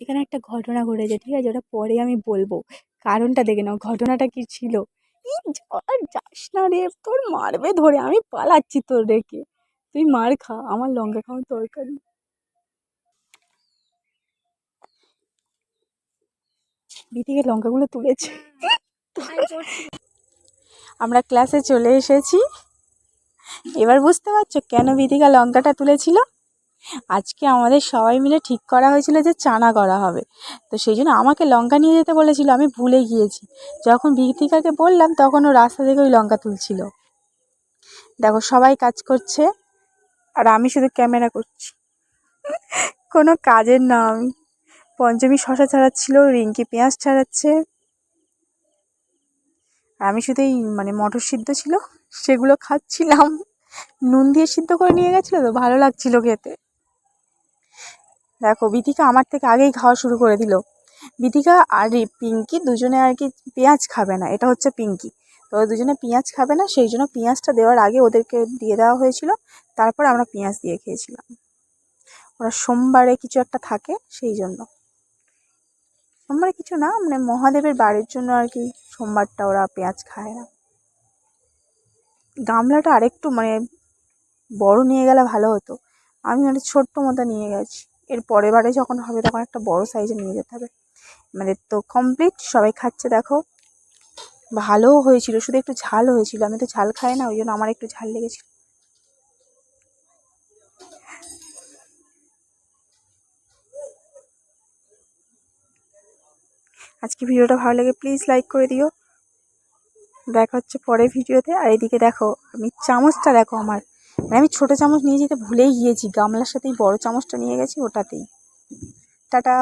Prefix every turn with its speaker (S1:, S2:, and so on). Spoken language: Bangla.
S1: এখানে একটা ঘটনা ঘটেছে, ঠিক আছে? ওটা পরে আমি বলব। কারণটা দেখে নাও, ঘটনাটা কি ছিল? ই যাস না রে, তোর মারবে ধরে, আমি পালাচ্ছি তোর রেখে তুই মার খা, আমার লঙ্কা খাওয়ার দরকার নেই বিথিকে লঙ্কাগুলো তুলেছে। আমরা ক্লাসে চলে এসেছি। এবার বুঝতে পারছ কেন বিথিকা লঙ্কাটা তুলেছিল? আজকে আমাদের সবাই মিলে ঠিক করা হয়েছিল যে চানা করা হবে। তো সেই জন্য আমাকে লঙ্কা নিয়ে যেতে বলেছিল, আমি ভুলে গিয়েছি। যখন বিথিকাকে বললাম, তখন ও রাস্তা থেকে ওই লঙ্কা তুলছিল। দেখো, সবাই কাজ করছে, আর আমি শুধু ক্যামেরা করছি। কোনো কাজের না আমি পঞ্চমী শশা ছাড়াচ্ছিল, রিঙ্কি পেঁয়াজ ছাড়াচ্ছে। আমি শুধু এই মানে মটর সিদ্ধ ছিল, সেগুলো খাচ্ছিলাম। নুন দিয়ে সিদ্ধ করে নিয়ে গেছিল তো, ভালো লাগছিল খেতে। দেখো বিথিকা আমার থেকে আগেই খাওয়া শুরু করে দিল। বিথিকা আর পিঙ্কি দুজনে আর কি পেঁয়াজ খাবে না, এটা হচ্ছে পিঙ্কি। তো দুজনে পেঁয়াজ খাবে না, সেই জন্য পেঁয়াজটা দেওয়ার আগে ওদেরকে দিয়ে দেওয়া হয়েছিল, তারপর আমরা পেঁয়াজ দিয়ে খেয়েছিলাম। ওরা সোমবারে কিছু একটা থাকে সেই জন্য। সোমবারে কিছু না মানে মহাদেবের বাড়ির জন্য আর কি সোমবারটা ওরা পেঁয়াজ খায় না। গামলাটা আরেকটু মানে বড় নিয়ে গেলে ভালো হতো। আমি মানে ছোট্ট মতো নিয়ে গেছি। এর পরের বারে যখন হবে তখন একটা বড় সাইজে নিয়ে যেতে হবে। আমাদের তো কমপ্লিট সবাই খাচ্ছে, দেখো। ভালোও হয়েছিল, শুধু একটু ঝাল হয়েছিল। আমি তো ঝাল খাই না, ওই জন্য আমার একটু ঝাল লেগেছিল। আজকে ভিডিওটা ভালো লাগে প্লিজ লাইক করে দিও। দেখা হচ্ছে পরের ভিডিওতে। আর এদিকে দেখো, আমি চামচটা দেখো আমার। মানে আমি ছোটো চামচ নিয়ে যেতে ভুলেই গিয়েছি। গামলার সাথেই বড় চামচটা নিয়ে গেছি, ওটাতেই। টাটা।